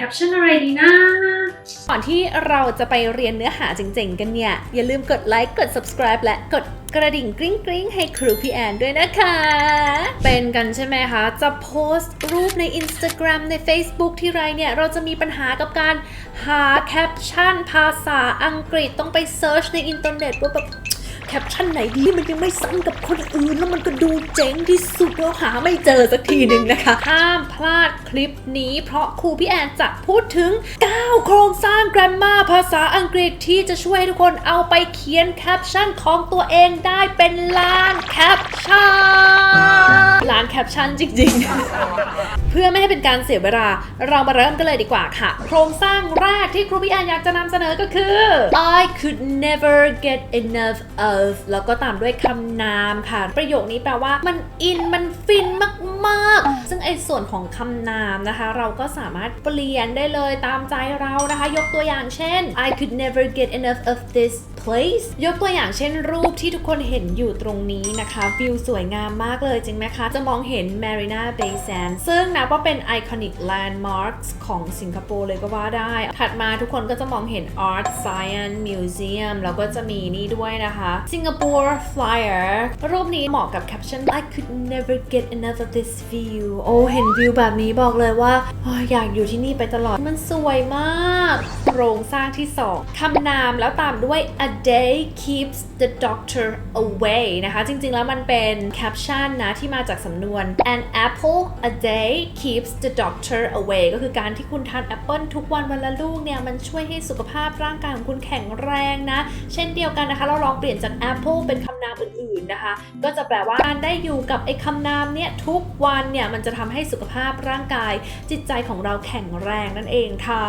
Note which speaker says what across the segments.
Speaker 1: แคปชั่นอะไรดีนะ
Speaker 2: ก่อนที่เราจะไปเรียนเนื้อหาจริงๆกันเนี่ย อย่าลืมกดไลค์กด subscribe และกดกระดิ่งกริ๊งกริ๊งให้ครูพี่แอนด้วยนะคะ เป็นกันใช่ไหมคะ จะโพสต์รูปใน Instagram ใน Facebook ที่ไรเนี่ย เราจะมีปัญหากับการหาแคปชั่นภาษาอังกฤษต้องไปเซิร์ชในอินเทอร์เน็ตว่าแบบ แคปชั่นไหนดีมันยังไม่ซ้ำกับคนอื่น แล้วมันก็ดูเจ๋งที่สุดเราหาไม่เจอสักทีหนึ่งนะคะ ห้ามพลาดคลิปนี้ เพราะครูพี่แอนจะพูดถึง 9 โครงสร้าง grammar ภาษาอังกฤษที่จะช่วยทุกคนเอาไปเขียนแคปชั่นของตัวเองได้เป็นล้านแคปชั่นล้านแคปชั่นจริงๆ เพื่อไม่ให้เป็นการเสียเวลาเรามาเริ่มกันเลยดีกว่าค่ะ โครงสร้างแรกที่ครูพี่แอนอยากจะนำเสนอก็คือ I could never get enough of แล้วก็ตามด้วยคำนามค่ะ ประโยคนี้แปลว่ามันอินมันฟินมากๆ ซึ่งไอ้ส่วนของคำนามนะคะ เราก็สามารถเปลี่ยนได้เลยตามใจเรานะคะ ยกตัวอย่างเช่น I could never get enough of this place ยกตัวอย่างเช่นรูปที่ทุกคนเห็นอยู่ตรงนี้นะคะวิวสวยงามมากเลยจริงไหมคะ จะมองเห็น Marina Bay Sands ซึ่งนับว่าเป็น iconic landmarks ของสิงคโปร์เลยก็ว่าได้ ถัดมาทุกคนก็จะมองเห็น Art Science Museum แล้วก็จะมีนี่ด้วยนะคะ Singapore Flyer รูปนี้เหมาะกับแคปชั่น I could never get enough of this view โอ้เห็นวิวแบบนี้บอกเลยว่า อยากอยู่ที่นี่ไปตลอดมันสวยมากโครงสร้างที่ 2 คำนามแล้วตามด้วย a day keeps the doctor away นะคะ จริงๆ แล้วมันเป็นแคปชั่นนะ ที่มาจากสำนวน an apple a day keeps the doctor away ก็คือการที่คุณทานแอปเปิลทุกวันวันละลูกเนี่ย มันช่วยให้สุขภาพร่างกายของคุณแข็งแรงนะ เช่นเดียวกันนะคะ เราลองเปลี่ยนจาก apple เป็นคำนามอื่น นะคะ ก็จะแปลว่าการได้อยู่กับไอ้คำนามเนี่ยทุกวันเนี่ยมันจะทำให้สุขภาพร่างกาย จิตใจของเราแข็งแรงนั่นเองค่ะ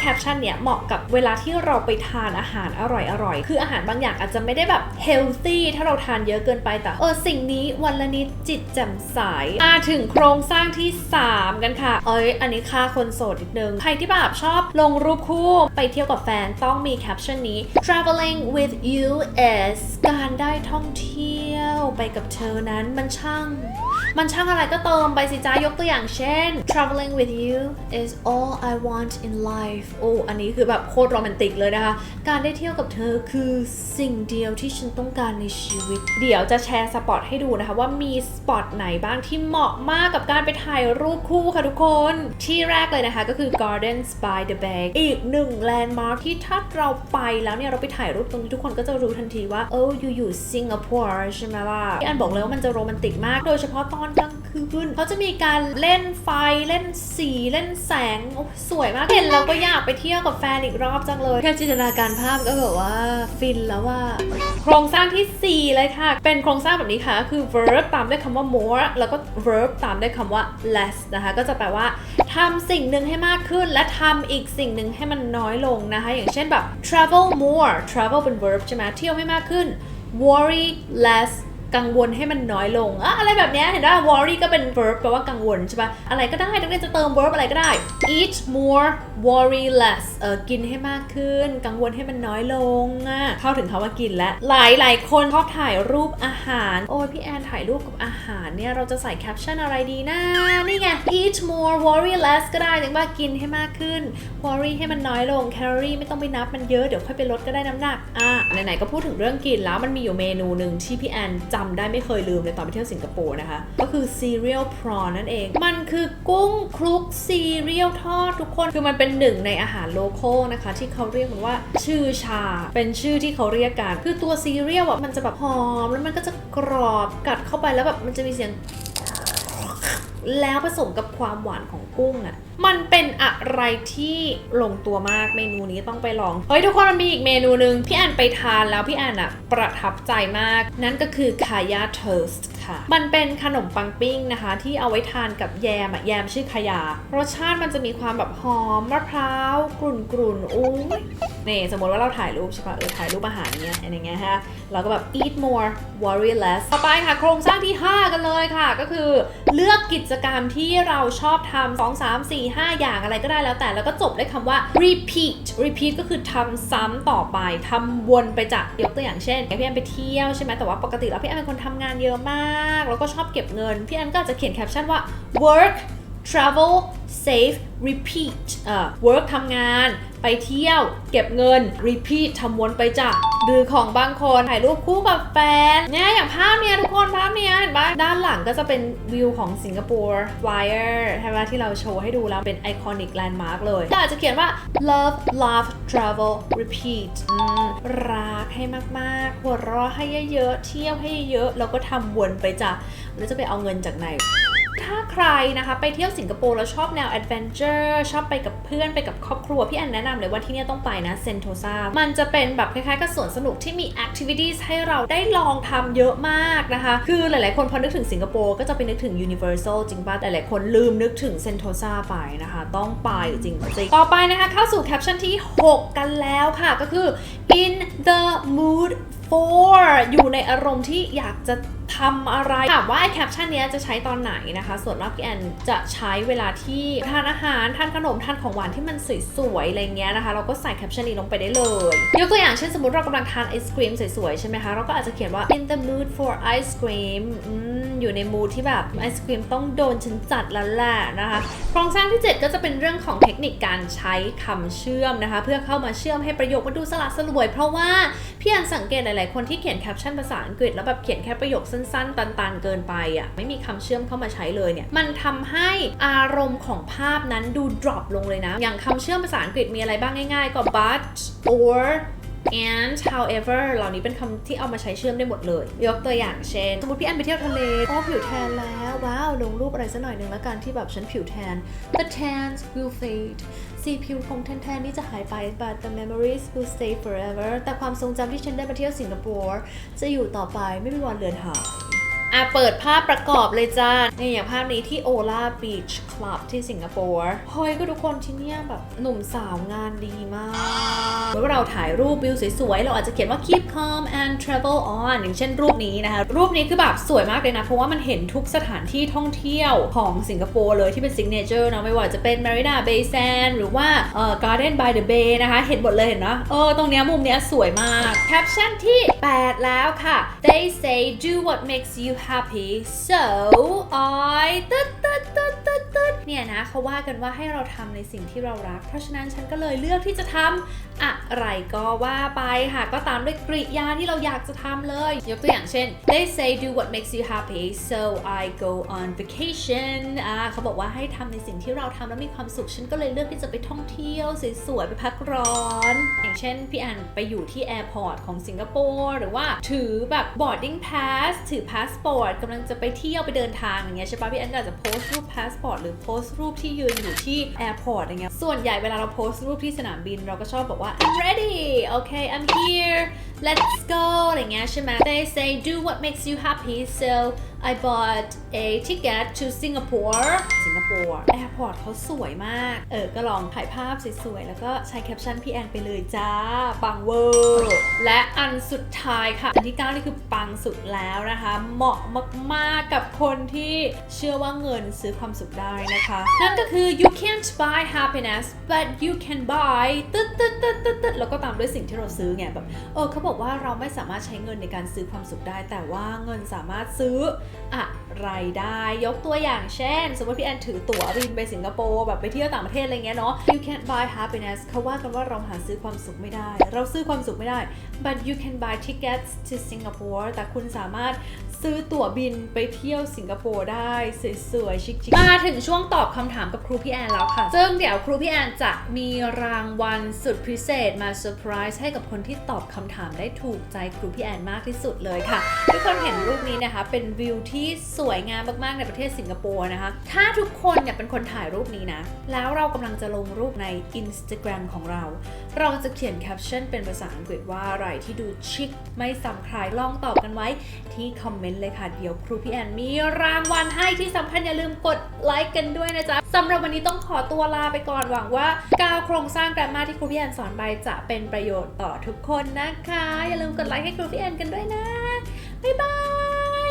Speaker 2: แคปชั่นเนี่ยเหมาะกับเวลาที่เราไปทานอาหารอร่อยๆคืออาหารบางอย่างอาจจะไม่ได้แบบเฮลตี้ถ้าเราทานเยอะเกินไปแต่เออสิ่งนี้วันละนิดจิตแจ่มใสมาถึงโครงสร้างที่ 3 กันค่ะ เอ้ยอันนี้ค่าคนโสดนิดนึง ใครที่แบบชอบลงรูปคู่ไปเที่ยวกับแฟนต้องมีแคปชั่นนี้ traveling with you is การได้ท่องเที่ยว here. ไปกับเธอนั้นมันช่าง มันช่างอะไรก็เติมไปสิจ้ายกตัวอย่างเช่น traveling with you is all I want in life โอ้อันนี้คือแบบโคตรโรแมนติกเลยนะคะ การได้เที่ยวกับเธอคือสิ่งเดียวที่ฉันต้องการในชีวิต เดี๋ยวจะแชร์สปอตให้ดูนะคะว่ามีสปอตไหนบ้างที่เหมาะมากกับการไปถ่ายรูปคู่ค่ะทุกคน ที่แรกเลยนะคะก็คือ Gardens by the Bay อีกหนึ่งแลนด์มาร์คที่ถ้าเราไปแล้วเนี่ยเราไปถ่ายรูปตรงนี้ทุกคนก็จะรู้ทันทีว่าเอออยู่อยู่สิงคโปร์ใช่ไหมล่ะที่อันบอกเลยว่ามันจะโรแมนติกมาก โดยเฉพาะตอนกลางคืนเขาจะมีการเล่นไฟเล่นสีเล่นแสงโอ้สวยมากเห็นแล้วก็อยากไปเที่ยวกับแฟนอีกรอบจังเลยแค่จินตนาการภาพก็แบบว่าฟินแล้วว่า โครงสร้างทีสี่ 4 เลยค่ะ เป็นโครงสร้างแบบนี้ค่ะ คือ verb ตามด้วยคำว่า more แล้วก็ verb ตามด้วยคำว่า less นะคะ ก็จะแปลว่าทำสิ่งหนึ่งให้มากขึ้น และทำอีกสิ่งหนึ่งให้มันน้อยลงนะคะ อย่างเช่นแบบ travel more travel เป็น verb ใช่ไหมเที่ยวให้มากขึ้น worry less กังวลให้มันน้อยลงอะอะไรแบบเนี้ยเห็นป่ะ worry ก็เป็น verb แปลว่ากังวลใช่ป่ะอะไรก็ได้นักเรียนจะเติม verb อะไรก็ได้ eat more worry less เออกินให้มากขึ้น กังวลให้มันน้อยลงอะเข้าถึงคำว่ากินแล้ว หลายหลายคนชอบถ่ายรูปอาหาร โอ้ยพี่แอนถ่ายรูปกับอาหารเนี่ย เราจะใส่แคปชั่นอะไรดีนะนี่ไง eat more worry less ก็ได้ถึงว่ากินให้มากขึ้น worry ให้มันน้อยลง แคลอรี่ไม่ต้องไปนับมันเยอะเดี๋ยวค่อยไปลดก็ได้น้ำหนักอะไหนๆก็พูดถึงเรื่องกินแล้วมันมีอยู่เมนูหนึ่งที่พี่แอนจำได้ไม่เคยลืมเลยตอนไปเที่ยวสิงคโปร์นะคะ ก็คือ cereal prawn นั่นเอง มันคือกุ้งคลุกซีเรียลทอดทุกคน คือมันเป็นหนึ่งในอาหารโลโก้นะคะ ที่เขาเรียกมันว่าชื่อชา เป็นชื่อที่เขาเรียกกัน คือตัวซีเรียลอะมันจะแบบหอม แล้วมันก็จะกรอบกัดเข้าไปแล้วแบบมันจะมีเสียง แล้วผสมกับความหวานของกุ้งอะ่ะ มันเป็นอะไรที่ลงตัวมากเมนูนี้ต้องไปลอง เฮ้ยทุกคนมันมีอีกเมนูหนึ่งพี่แอนไปทานแล้วพี่แอนอะประทับใจมาก นั่นก็คือคายาเทอร์สค่ะ มันเป็นขนมปังปิ้งนะคะ ที่เอาไว้ทานกับแยมอะแยมชื่อคายา รสชาติมันจะมีความแบบหอมมะพร้าวกรุ่นกรุ่นๆอุ้ยนี่สมมติว่าเราถ่ายรูปใช่ปะเออถ่ายรูปอาหารเนี้ยอะไรเงี้ยฮะเราก็แบบ eat more worry less ต่อไปค่ะ โครงสร้างที่ 5 กันเลยค่ะ ก็คือเลือกกิจกรรมที่เราชอบทำ2 3 4 5 อย่างอะไรก็ได้แล้วแต่ แล้วก็จบด้วยคำว่า repeat repeat ก็คือทำซ้ำต่อไปทำวนไปจากยกตัวอย่างเช่นพี่แอนไปเที่ยวใช่ไหมแต่ว่าปกติแล้วพี่แอนเป็นคนทำงานเยอะมากาก แล้วก็ชอบเก็บเงิน พี่แอนก็อาจจะเขียนแคปชั่นว่า work travel save repeat อ่อ work ทำงาน ไปเที่ยว เก็บเงิน repeat ทำวนไปจ้ะหรือของบางคนถ่ายรูปคู่กับแฟน เนี่ยอย่างภาพเนี้ยทุกคนภาพเนี้ยเห็นปะด้านหลังก็จะเป็นวิวของสิงคโปร์ Wire ใช่ไหมที่เราโชว์ให้ดูแล้วเป็นไอคอนิกแลนด์มาร์กเลยอาจจะเขียนว่า love love travel repeat อืมรักให้มากๆหัวเราะให้เยอะๆเที่ยวให้เยอะๆแล้วก็ทำวนไปจ้ะแล้วจะไปเอาเงินจากไหน ถ้าใครนะคะไปเที่ยวสิงคโปร์แล้วชอบแนวแอดเวนเจอร์ชอบไปกับเพื่อนไปกับครอบครัว พี่แอนแนะนำเลยว่าที่นี่ต้องไปนะเซนโตซามันจะเป็นแบบคล้ายๆกับสวนสนุกที่มีแอคทิวิตี้ให้เราได้ลองทำเยอะมากนะคะ คือหลายๆคนพอนึกถึงสิงคโปร์ก็จะไปนึกถึง Universal จริงป่ะหลายๆคนลืมนึกถึงเซนโตซาไปนะคะ ต้องไปจริงๆต่อไปนะคะเข้าสู่แคปชั่นที่ 6 กันแล้วค่ะก็คือ in the mood for อยู่ในอารมณ์ที่อยากจะทำอะไรถามว่าไอ้แคปชั่นเนี้ยจะใช้ตอนไหนนะคะ ส่วนมากพี่แอนจะใช้เวลาที่ทานอาหารทานขนมทานของหวานที่มันสวยๆอะไรเงี้ยนะคะ เราก็ใส่แคปชั่นนี้ลงไปได้เลย ยกตัวอย่างเช่นสมมติเรากำลังทานไอศครีมสวยๆใช่ไหมคะ เราก็อาจจะเขียนว่า in the mood for ice cream อยู่ในมูดที่แบบไอศครีมต้องโดนฉันจัดแล้วแหละนะคะโครงสร้างที่ 7 ก็จะเป็นเรื่องของเทคนิคการใช้คำเชื่อมนะคะ เพื่อเข้ามาเชื่อมให้ประโยคมันดูสลัดสลวย เพราะว่าพี่แอนสังเกตหลายๆคนที่เขียนแคปชั่นภาษาอังกฤษแล้วแบบเขียนแค่ประโยคสั้นๆ ตันๆ เกินไปอะไม่มีคำเชื่อมเข้ามาใช้เลยเนี่ยมันทำให้อารมณ์ของภาพนั้นดู drop ลงเลยนะ อย่างคำเชื่อมภาษาอังกฤษมีอะไรบ้างง่ายๆ ก็ but or and however เหล่านี้เป็นคำที่เอามาใช้เชื่อมได้หมดเลย ยกตัวอย่างเช่น สมมติพี่แอนไปเที่ยวทะเลโอ้ผิวแทนแล้ว ว้าวลงรูปอะไรสักหน่อยหนึ่งแล้วกันที่แบบฉันผิวแทน the tans will fade สีผิวของแทนๆนี่จะหายไป but the memories will stay forever แต่ความทรงจำที่ฉันได้มาเที่ยวสิงคโปร์จะอยู่ต่อไปไม่มีวันเลือนหาย อะเปิดภาพประกอบเลยจ้าเนี่ยอย่างภาพนี้ที่โอลาบีชคลับที่สิงคโปร์เฮ้ยก็ทุกคนที่เนี่ยแบบหนุ่มสาวงานดีมากเมื่อเราถ่ายรูปวิวสวยๆ เราอาจจะเขียนว่า keep calm and travel on อย่างเช่นรูปนี้นะคะ รูปนี้คือแบบสวยมากเลยนะ เพราะว่ามันเห็นทุกสถานที่ท่องเที่ยวของสิงคโปร์เลยที่เป็น signature เนะไม่ว่าจะเป็น Marina Bay Sand หรือว่าเอ่อ Garden by the Bay นะคะ เห็นหมดเลยเห็นนะเออตรงเนี้ยมุมเนี้ยสวยมากแคปชั่นที่ 8 แล้วค่ะ they say do what makes you happy so I ตึ๊ดตึ๊ดตึ๊ดเนี่ยนะเขาว่ากันว่าให้เราทำในสิ่งที่เรารัก เพราะฉะนั้นฉันก็เลยเลือกที่จะทำอะไรก็ว่าไปค่ะ ก็ตามด้วยกริยาที่เราอยากจะทำเลย ยกตัวอย่างเช่น they say do what makes you happy so I go on vacation อ่าเขาบอกว่าให้ทำในสิ่งที่เราทำแล้วมีความสุข ฉันก็เลยเลือกที่จะไปท่องเที่ยวสวยๆ ไปพักร้อน อย่างเช่น พี่อันไปอยู่ที่แอร์พอร์ตของสิงคโปร์หรือว่าถือแบบ boarding pass ถือ passport กำลังจะไปเที่ยวไปเดินทางอย่างเงี้ยใช่ปะพี่อันก็จะโพสต์รูป passport หรือโพสต์รูปที่ยืนอยู่ที่แอร์พอร์ตอย่างเงี้ยส่วนใหญ่เวลาเราโพสต์รูปที่สนามบิน เราก็ชอบบอกว่า I'm ready okay I'm here let's go อะไรเงี้ยใช่ไหม they say do what makes you happy so I bought a ticket to Singapore สิงคโปร์แอร์พอร์ตเขาสวยมาก เออ ก็ลองถ่ายภาพสวยๆ แล้วก็ใช้แคปชั่นพี่แอนไปเลยจ้า ปังเวอร์ และอันสุดท้ายค่ะ อันที่ 9 นี่คือปังสุดแล้วนะคะ เหมาะมากๆ กับคนที่เชื่อว่าเงินซื้อความสุขได้นะคะ นั่นก็คือ you can't buy happiness but you can buy ตึ๊ดตึ๊ดตึ๊ดตึ๊ดตึ๊ดแล้วก็ตามด้วยสิ่งที่เราซื้อไงแบบ เออเขาบอกว่าเราไม่สามารถใช้เงินในการซื้อความสุขได้ แต่ว่าเงินสามารถซื้ออะไรได้ยกตัวอย่างเช่น สมมติพี่แอนถือตั๋วบินไปสิงคโปร์แบบไปเที่ยวต่างประเทศอะไรเงี้ยเนาะ you can't buy happiness เขาว่ากันว่าเราหาซื้อความสุขไม่ได้ เราซื้อความสุขไม่ได้ but you can buy tickets to Singapore แต่คุณสามารถ ซื้อตั๋วบินไปเที่ยวสิงคโปร์ได้สวยๆชิคๆมาถึงช่วงตอบคำถามกับครูพี่แอนแล้วค่ะ ซึ่งเดี๋ยวครูพี่แอนจะมีรางวัลสุดพิเศษมาเซอร์ไพรส์ให้กับคนที่ตอบคำถามได้ถูกใจครูพี่แอนมากที่สุดเลยค่ะ ทุกคนเห็นรูปนี้นะคะ เป็นวิวที่สวยงามมากๆในประเทศสิงคโปร์นะคะ ถ้าทุกคนเนี่ยเป็นคนถ่ายรูปนี้นะ แล้วเรากำลังจะลงรูปใน Instagram ของเรา เราจะเขียนแคปชั่นเป็นภาษาอังกฤษว่าอะไรที่ดูชิคไม่ซ้ำใครลองตอบกันไว้ที่คอมเมนต์เลยค่ะ เดี๋ยวครูพี่แอนมีรางวัลให้ที่สำคัญอย่าลืมกดไลค์กันด้วยนะจ๊ะสำหรับวันนี้ต้องขอตัวลาไปก่อนหวังว่าก้าวโครงสร้างแกรมมาที่ครูพี่แอนสอนไปจะเป็นประโยชน์ต่อทุกคนนะคะ อย่าลืมกดไลค์ให้ครูพี่แอนกันด้วยนะบ๊ายบาย